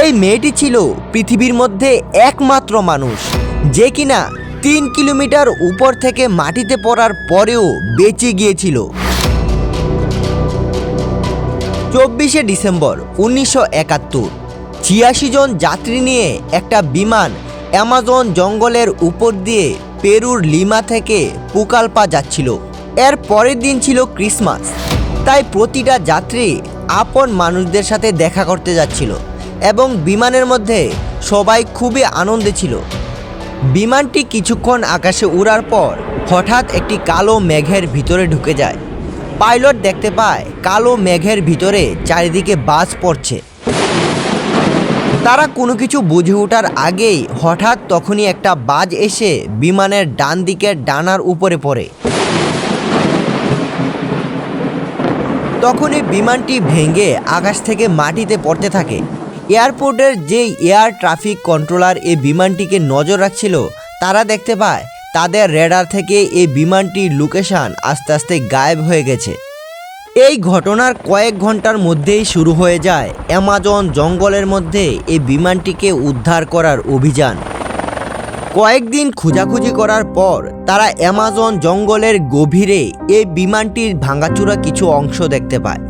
এই মেয়েটি ছিল পৃথিবীর মধ্যে একমাত্র মানুষ, যে কিনা তিন কিলোমিটার উপর থেকে মাটিতে পড়ার পরেও বেঁচে গিয়েছিল। চব্বিশে ডিসেম্বর উনিশশো একাত্তর, ছিয়াশি জন যাত্রী নিয়ে একটা বিমান অ্যামাজন জঙ্গলের উপর দিয়ে পেরুর লিমা থেকে পুকালপা যাচ্ছিল। এর পরের দিন ছিল ক্রিসমাস, তাই প্রতিটা যাত্রী আপন মানুষদের সাথে দেখা করতে যাচ্ছিল। এবং বিমানের মধ্যে সবাই খুবই আনন্দে ছিল। বিমানটি কিছুক্ষণ আকাশে উড়ার পর হঠাৎ একটি কালো মেঘের ভিতরে ঢুকে যায়। পাইলট দেখতে পায় কালো মেঘের ভিতরে চারিদিকে বাজ পড়ছে। তারা কোনো কিছু বুঝে ওঠার আগেই হঠাৎ তখনই একটা বাজ এসে বিমানের ডান দিকের ডানার উপরে পড়ে। তখনই বিমানটি ভেঙে আকাশ থেকে মাটিতে পড়তে থাকে। এয়ারপোর্টের যে এয়ার ট্রাফিক কন্ট্রোলার এই বিমানটিকে নজর রাখছিল, তারা দেখতে পায় তাদের রেডার থেকে এই বিমানটির লোকেশান আস্তে আস্তে গায়েব হয়ে গেছে। এই ঘটনার কয়েক ঘণ্টার মধ্যেই শুরু হয়ে যায় অ্যামাজন জঙ্গলের মধ্যে এই বিমানটিকে উদ্ধার করার অভিযান। কয়েকদিন খোঁজাখুঁজি করার পর তারা অ্যামাজন জঙ্গলের গভীরে এই বিমানটির ভাঙাচুরা কিছু অংশ দেখতে পায়।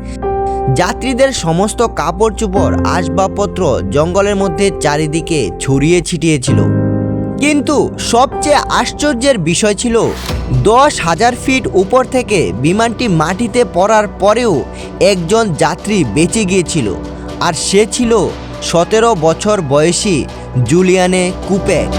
যাত্রীদের সমস্ত কাপড় চোপড় আসবাবপত্র জঙ্গলের মধ্যে চারিদিকে ছড়িয়ে ছিটিয়েছিল। কিন্তু সবচেয়ে আশ্চর্যের বিষয় ছিল, দশ হাজার ফিট উপর থেকে বিমানটি মাটিতে পড়ার পরেও একজন যাত্রী বেঁচে গিয়েছিল, আর সে ছিল সতেরো বছর বয়সী জুলিয়ানে কুপেক।